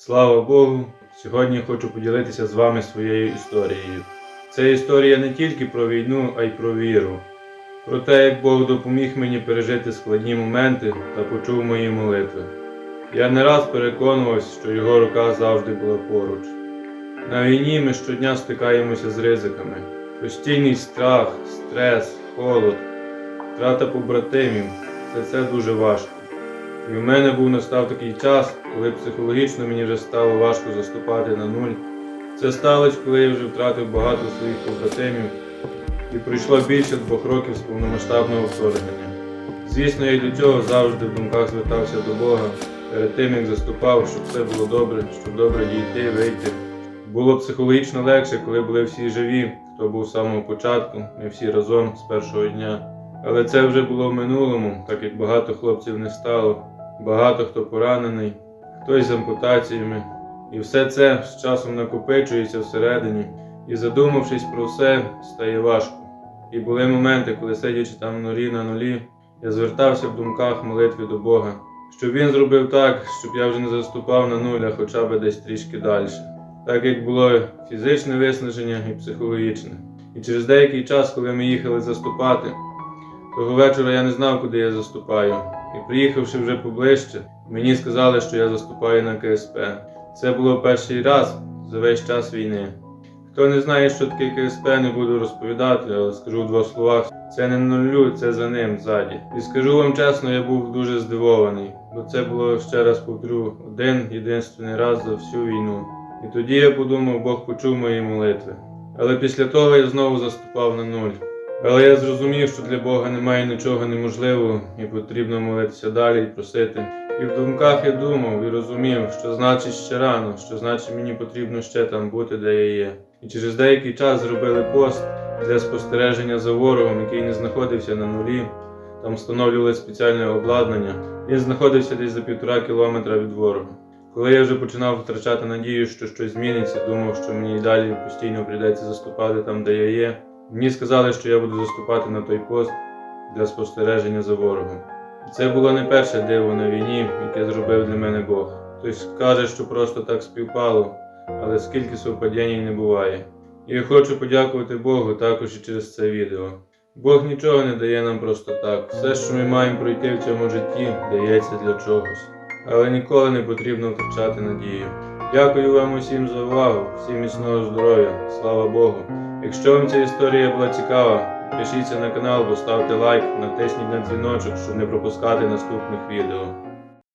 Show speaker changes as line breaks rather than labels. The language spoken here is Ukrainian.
Слава Богу! Сьогодні хочу поділитися з вами своєю історією. Це історія не тільки про війну, а й про віру. Про те, як Бог допоміг мені пережити складні моменти та почув мої молитви. Я не раз переконувався, що його рука завжди була поруч. На війні ми щодня стикаємося з ризиками. Постійний страх, стрес, холод, втрата побратимів це все дуже важко. І в мене був настав такий час, коли психологічно мені вже стало важко заступати на нуль. Це сталося, коли я вже втратив багато своїх побратимів і пройшло більше двох років з повномасштабного вторгнення. Звісно, я до цього завжди в думках звертався до Бога перед тим, як заступав, щоб все було добре, щоб добре дійти, вийти. Було психологічно легше, коли були всі живі, хто був з самого початку, ми всі разом з першого дня. Але це вже було в минулому, так як багато хлопців не стало, багато хто поранений, хтось з ампутаціями. І все це з часом накопичується всередині, і задумавшись про все, стає важко. І були моменти, коли сидячи там нулі на нулі, я звертався в думках молитві до Бога, щоб він зробив так, щоб я вже не заступав на нуль, а хоча б десь трішки далі. Так як було фізичне виснаження і психологічне. І через деякий час, коли ми їхали заступати, того вечора я не знав, куди я заступаю. І приїхавши вже поближче, мені сказали, що я заступаю на КСП. Це було перший раз за весь час війни. Хто не знає, що таке КСП, не буду розповідати, але скажу в двох словах. Це не нулю, це за ним ззаді. І скажу вам чесно, я був дуже здивований, бо це було ще раз повторю один єдинственний раз за всю війну. І тоді я подумав, Бог почув мої молитви. Але після того я знову заступав на нуль. Але я зрозумів, що для Бога немає нічого неможливого і потрібно молитися далі і просити. І в думках я думав і розумів, що значить ще рано, що значить мені потрібно ще там бути, де я є. І через деякий час зробили пост для спостереження за ворогом, який не знаходився на нулі. Там встановлювали спеціальне обладнання. Він знаходився десь за півтора кілометра від ворога. Коли я вже починав втрачати надію, що щось зміниться, думав, що мені і далі постійно прийдеться заступати там, де я є. Мені сказали, що я буду заступати на той пост для спостереження за ворогом. Це було не перше диво на війні, яке зробив для мене Бог. Хтось каже, що просто так співпало, але скільки совпадінь не буває. І я хочу подякувати Богу також і через це відео. Бог нічого не дає нам просто так. Все, що ми маємо пройти в цьому житті, дається для чогось. Але ніколи не потрібно втрачати надію. Дякую вам усім за увагу, всім міцного здоров'я, слава Богу. Якщо вам ця історія була цікава, підпишіться на канал, поставте лайк, натисніть на дзвіночок, щоб не пропускати наступних відео.